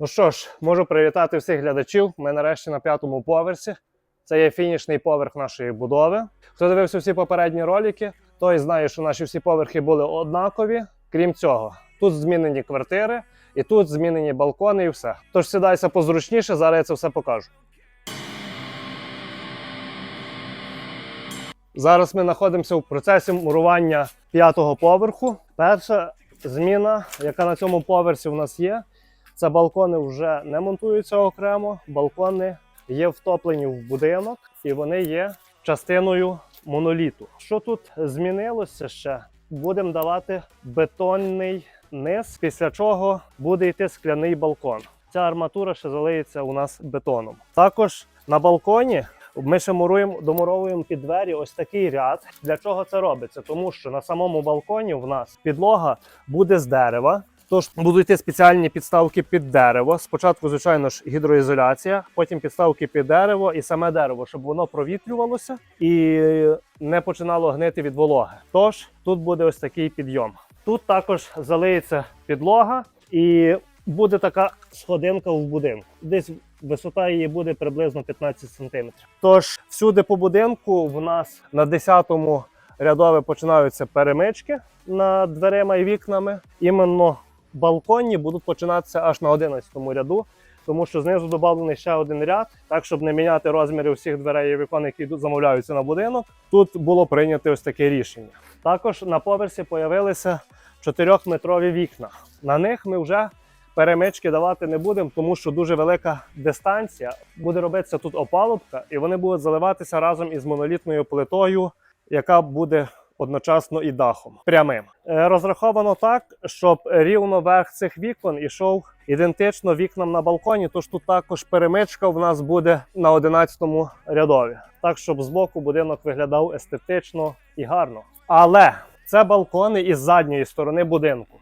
Ну що ж, можу привітати всіх глядачів. Ми нарешті на п'ятому поверсі. Це є фінішний поверх нашої будови. Хто дивився всі попередні ролики, той знає, що наші всі поверхи були однакові. Крім цього, тут змінені квартири, і тут змінені балкони, і все. Тож сідайся позручніше, зараз я це все покажу. Зараз ми знаходимося в процесі мурування п'ятого поверху. Перша зміна, яка на цьому поверсі у нас є, це балкони вже не монтуються окремо. Балкони є втоплені в будинок і вони є частиною моноліту. Що тут змінилося ще? Будемо давати бетонний низ, після чого буде йти скляний балкон. Ця арматура ще залиється у нас бетоном. Також на балконі ми ще муруємо, домуровуємо під двері ось такий ряд. Для чого це робиться? Тому що на самому балконі в нас підлога буде з дерева. Тож будуть йти спеціальні підставки під дерево. Спочатку, звичайно ж, гідроізоляція, потім підставки під дерево і саме дерево, щоб воно провітрювалося і не починало гнити від вологи. Тож тут буде ось такий підйом. Тут також залиється підлога і буде така сходинка в будинку. Десь висота її буде приблизно 15 см. Тож всюди по будинку в нас на 10-му рядові починаються перемички над дверима і вікнами. Іменно балконні будуть починатися аж на 11-му ряду, тому що знизу додавлений ще один ряд, так щоб не міняти розміри всіх дверей і вікон, які замовляються на будинок. Тут було прийнято ось таке рішення. Також на поверсі появилися 4-метрові вікна. На них ми вже перемички давати не будемо, тому що дуже велика дистанція. Буде робитися тут опалубка, і вони будуть заливатися разом із монолітною плитою, яка буде одночасно і дахом прямим. Е, Розраховано так, щоб рівно верх цих вікон ішов ідентично вікнам на балконі. Тож тут також перемичка в нас буде на 11-му рядові, так щоб збоку будинок виглядав естетично і гарно. Але це балкони із задньої сторони будинку.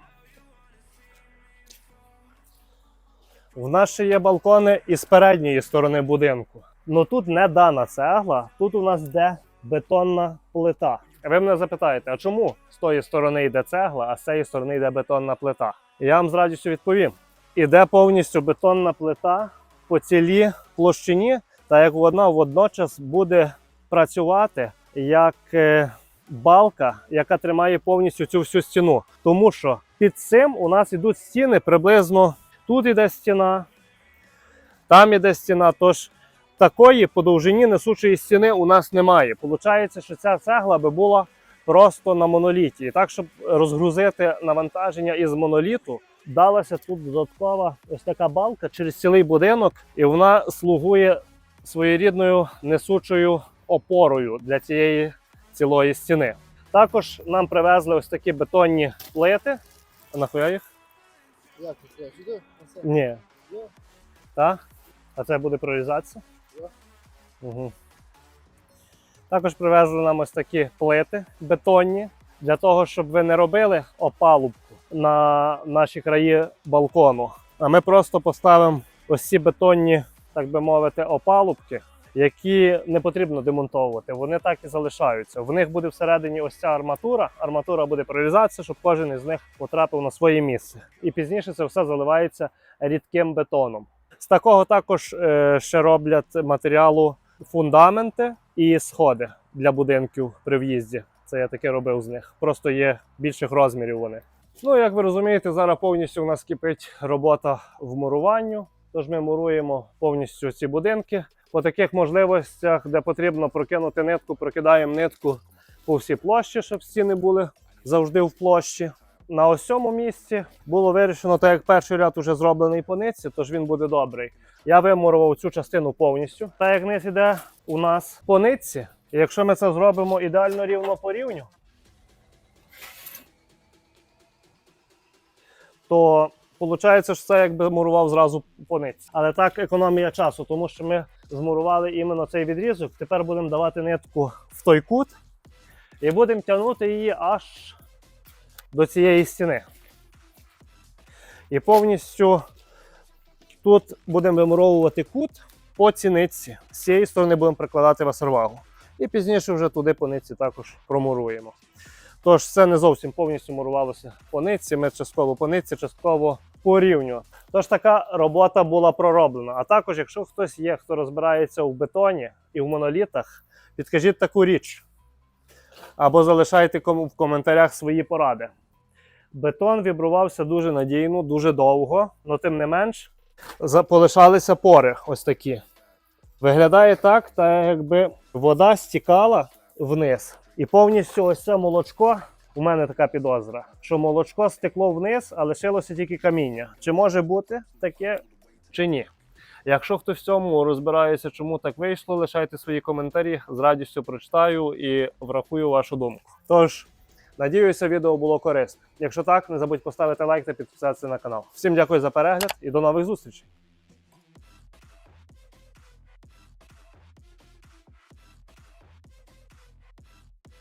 У нас ще є балкони із передньої сторони будинку. Ну тут не дана цегла, тут у нас йде бетонна плита. Ви мене запитаєте, а чому з тої сторони йде цегла, а з цієї сторони йде бетонна плита? Я вам з радістю відповім: іде повністю бетонна плита по цілій площині, та як вона водночас буде працювати як е, балка, яка тримає повністю цю всю стіну. Тому що під цим у нас ідуть стіни приблизно тут іде стіна, там іде стіна. Тож такої по довжині несучої стіни у нас немає. Получається, що ця цегла би була просто на моноліті. І так, щоб розгрузити навантаження із моноліту, далася тут додаткова ось така балка через цілий будинок, і вона слугує своєрідною несучою опорою для цієї цілої стіни. Також нам привезли ось такі бетонні плити. А нахуя їх? Як? Сюди? Ні. Так? А це буде прорізатися? Угу. Також привезли нам ось такі плити бетонні для того, щоб ви не робили опалубку на наші краї балкону. А ми просто поставимо ось ці бетонні, так би мовити, опалубки, які не потрібно демонтовувати. Вони так і залишаються. В них буде всередині ось ця арматура. Арматура буде прорізатися, щоб кожен із них потрапив на своє місце. І пізніше це все заливається рідким бетоном. З такого також е, ще роблять матеріалу фундаменти і сходи для будинків при в'їзді. Це я таке робив з них. Просто є більших розмірів вони. Ну, як ви розумієте, зараз повністю у нас кипить робота в муруванню. Тож ми муруємо повністю ці будинки. По таких можливостях, де потрібно прокинути нитку, прокидаємо нитку по всій площі, щоб стіни були завжди в площі. На ось цьому місці було вирішено, так як перший ряд уже зроблений по нитці, тож він буде добрий. Я вимурував цю частину повністю. Так як низ іде у нас по нитці, і якщо ми це зробимо ідеально рівно по рівню, то виходить, що це якби мурував зразу по нитці. Але так економія часу, тому що ми змурували іменно цей відрізок. Тепер будемо давати нитку в той кут і будемо тягнути її аж до цієї стіни. І повністю тут будемо вимуровувати кут по ціниці. З цієї сторони будемо прикладати васервагу. І пізніше вже туди по нитці також промуруємо. Тож це не зовсім повністю мурувалося по нитці. Ми частково по нитці, частково по. Тож така робота була пророблена. А також, якщо хтось є, хто розбирається в бетоні і в монолітах, підкажіть таку річ. Або залишайте в коментарях свої поради. Бетон вібрувався дуже надійно, дуже довго, але тим не менш полишалися пори ось такі. Виглядає так, та якби вода стікала вниз. І повністю ось це молочко. У мене така підозра, що молочко стекло вниз, а лишилося тільки каміння. Чи може бути таке, чи ні? Якщо хтось в цьому розбирається, чому так вийшло, лишайте свої коментарі, з радістю прочитаю і врахую вашу думку. Тож, надіюся, відео було корисне. Якщо так, не забудь поставити лайк та підписатися на канал. Всім дякую за перегляд і до нових зустрічей!